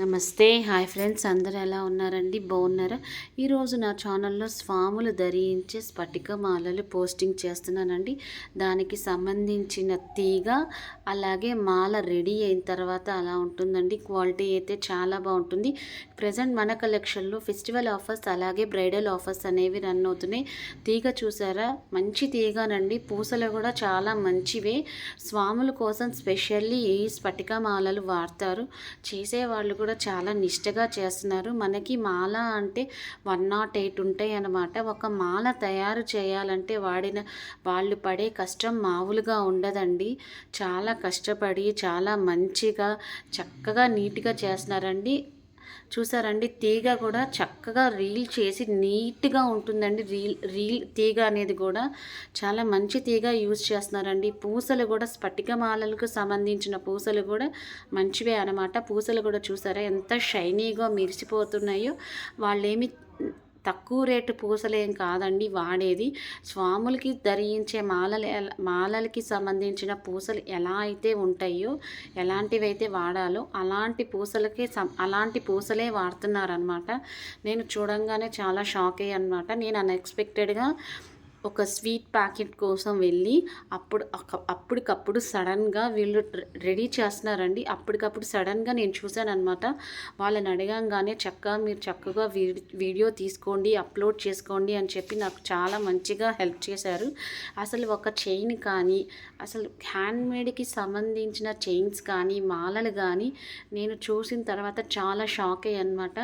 నమస్తే. Hi friends. అందరు ఎలా ఉన్నారండి? బాగున్నారా? ఈరోజు నా ఛానల్లో స్వాములు ధరించే స్ఫటిక మాలలు పోస్టింగ్ చేస్తున్నానండి. దానికి సంబంధించిన తీగ అలాగే మాల రెడీ అయిన తర్వాత అలా ఉంటుందండి. క్వాలిటీ అయితే చాలా బాగుంటుంది. ప్రజెంట్ మన కలెక్షన్లో ఫెస్టివల్ ఆఫర్స్ అలాగే బ్రైడల్ ఆఫర్స్ అనేవి రన్ అవుతున్నాయి. తీగ చూసారా? మంచి తీగనండి. పూసలు కూడా చాలా మంచివే. స్వాముల కోసం స్పెషల్లీ ఈ స్ఫటిక మాలలు వాడతారు. చేసేవాళ్ళు కూడా చాలా నిష్టగా చేస్తున్నారు. మనకి మాల అంటే వన్ నాట్ ఎయిట్ ఉంటాయి అన్నమాట. ఒక మాల తయారు చేయాలంటే వాడిన వాళ్ళు పడే కష్టం మామూలుగా ఉండదండి. చాలా కష్టపడి చాలా మంచిగా చక్కగా నీట్గా చేస్తున్నారండి. చూసారండి? తీగ కూడా చక్కగా రీల్ చేసి నీట్గా ఉంటుందండి. రీల్ రీల్ తీగ అనేది కూడా చాలా మంచి తీగ యూజ్ చేస్తున్నారండి. పూసలు కూడా స్ఫటికమాలలకు సంబంధించిన పూసలు కూడా మంచివే అనమాట పూసలు కూడా చూసారా? ఎంత షైనీగా మెరిసిపోతున్నాయో. వాళ్ళేమి తక్కువ రేటు పూసలేం కాదండి వాడేది. స్వాములకి ధరించే మాలలు మాలలకి సంబంధించిన పూసలు ఎలా అయితే ఉంటాయో ఎలాంటివైతే వాడాలో అలాంటి పూసలకి అలాంటి పూసలే వాడుతున్నారనమాట నేను చూడంగానే చాలా షాక్ అయ్యి అనమాట నేను అన్ఎక్స్పెక్టెడ్గా ఒక స్వీట్ ప్యాకెట్ కోసం వెళ్ళి అప్పుడు అప్పటికప్పుడు సడన్గా వీళ్ళు రెడీ చేస్తున్నారండి. అప్పటికప్పుడు సడన్గా నేను చూశాను అనమాట వాళ్ళని అడగంగానే చక్కగా మీరు చక్కగా వీడియో తీసుకోండి అప్లోడ్ చేసుకోండి అని చెప్పి నాకు చాలా మంచిగా హెల్ప్ చేశారు. అసలు ఒక చైన్ కానీ అసలు హ్యాండ్మేడ్కి సంబంధించిన చైన్స్ కానీ మాలలు కానీ నేను చూసిన తర్వాత చాలా షాక్ అయ్యనమాట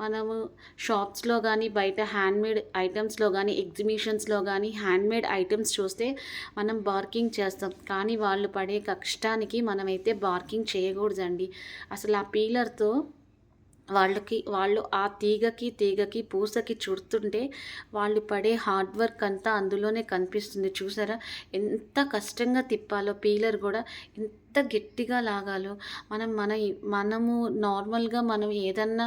మనము షాప్స్లో కానీ బయట హ్యాండ్మేడ్ ఐటమ్స్లో కానీ ఎగ్జిబిషన్స్లో కానీ కానీ హ్యాండ్మేడ్ ఐటమ్స్ చూస్తే మనం బార్కింగ్ చేస్తాం. కానీ వాళ్ళు పడే కష్టానికి మనమైతే బార్కింగ్ చేయకూడదండి. అసలు ఆ పీలర్తో వాళ్ళకి వాళ్ళు ఆ తీగకి తీగకి పూసకి చుడుతుంటే వాళ్ళు పడే హార్డ్ వర్క్ అంతా అందులోనే కనిపిస్తుంది. చూసారా? ఎంత కష్టంగా తిప్పాలో పీలర్ కూడా ఎంత గట్టిగా లాగాలో. మనం మన మనము నార్మల్గా మనం ఏదన్నా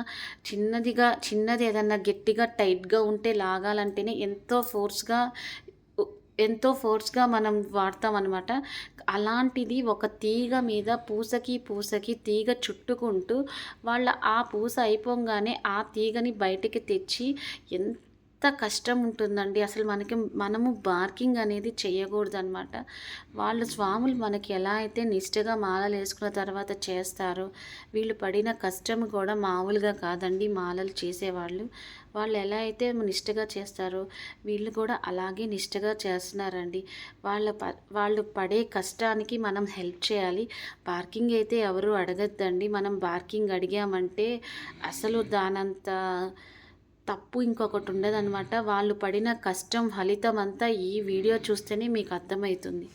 చిన్నదిగా చిన్నది ఏదన్నా గట్టిగా టైట్గా ఉంటే లాగాలంటేనే ఎంతో ఫోర్స్గా ఎంతో ఫోర్స్గా మనం వాడతాం అనమాట అలాంటిది ఒక తీగ మీద పూసకి పూసకి తీగ చుట్టుకుంటూ వాళ్ళ ఆ పూస అయిపోగానే ఆ తీగని బయటికి తెచ్చి ఎంత ఎంత కష్టం ఉంటుందండి అసలు మనకి మనము బార్కింగ్ అనేది చేయకూడదు అనమాట వాళ్ళు స్వాములు మనకి ఎలా అయితే నిష్టగా మాలలు వేసుకున్న తర్వాత చేస్తారో వీళ్ళు పడిన కష్టం కూడా మామూలుగా కాదండి మాలలు చేసేవాళ్ళు. వాళ్ళు ఎలా అయితే నిష్టగా చేస్తారో వీళ్ళు కూడా అలాగే నిష్టగా చేస్తున్నారండి. వాళ్ళ ప వాళ్ళు పడే కష్టానికి మనం హెల్ప్ చేయాలి. పార్కింగ్ అయితే ఎవరు అడగద్దండి. మనం పార్కింగ్ అడిగామంటే అసలు దానంత తప్పు ఇంకొకటి ఉండదన్నమాట. వాళ్ళు పడిన కష్టం ఫలితం అంతా ఈ వీడియో చూస్తేనే మీకు అర్థమవుతుంది.